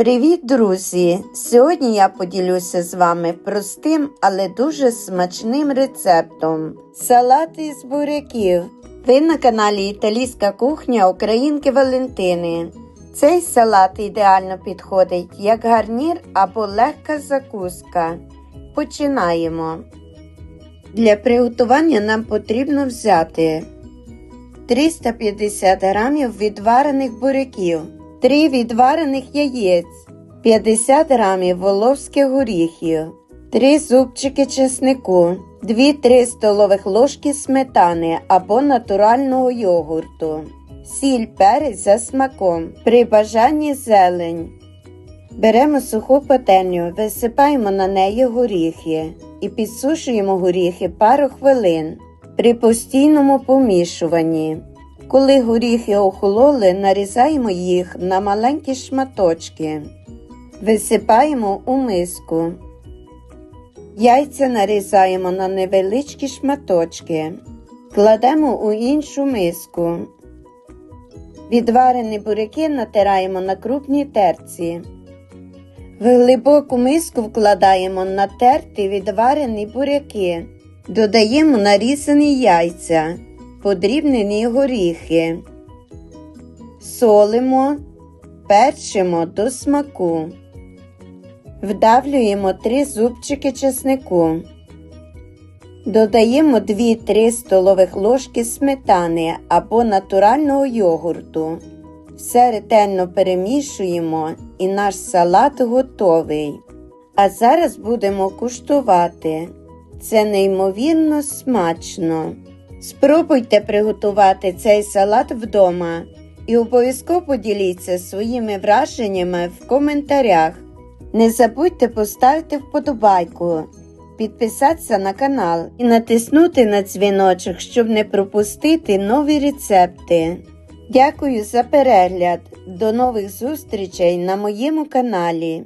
Привіт, друзі! Сьогодні я поділюся з вами простим, але дуже смачним рецептом. Салат із буряків. Ви на каналі Італійська кухня Українки Валентини. Цей салат ідеально підходить як гарнір або легка закуска. Починаємо. Для приготування нам потрібно взяти 350 грамів відварених буряків, 3 відварених яєць, 50 грамів воловських горіхів, 3 зубчики чеснику, 2-3 столових ложки сметани або натурального йогурту, сіль перець за смаком, при бажанні зелень. Беремо суху пательню, висипаємо на неї горіхи і підсушуємо горіхи пару хвилин при постійному помішуванні. Коли горіхи охололи, нарізаємо їх на маленькі шматочки. Висипаємо у миску. Яйця нарізаємо на невеличкі шматочки. Кладемо у іншу миску. Відварені буряки натираємо на крупній терці. В глибоку миску вкладаємо натерті відварені буряки. Додаємо нарізані яйця, подрібнені горіхи. Солимо, перчимо до смаку. Вдавлюємо 3 зубчики чеснику. Додаємо 2-3 столових ложки сметани або натурального йогурту. Все ретельно перемішуємо і наш салат готовий. А зараз будемо куштувати. Це неймовірно смачно. Спробуйте приготувати цей салат вдома і обов'язково поділіться своїми враженнями в коментарях. Не забудьте поставити вподобайку, підписатися на канал і натиснути на дзвіночок, щоб не пропустити нові рецепти. Дякую за перегляд. До нових зустрічей на моєму каналі.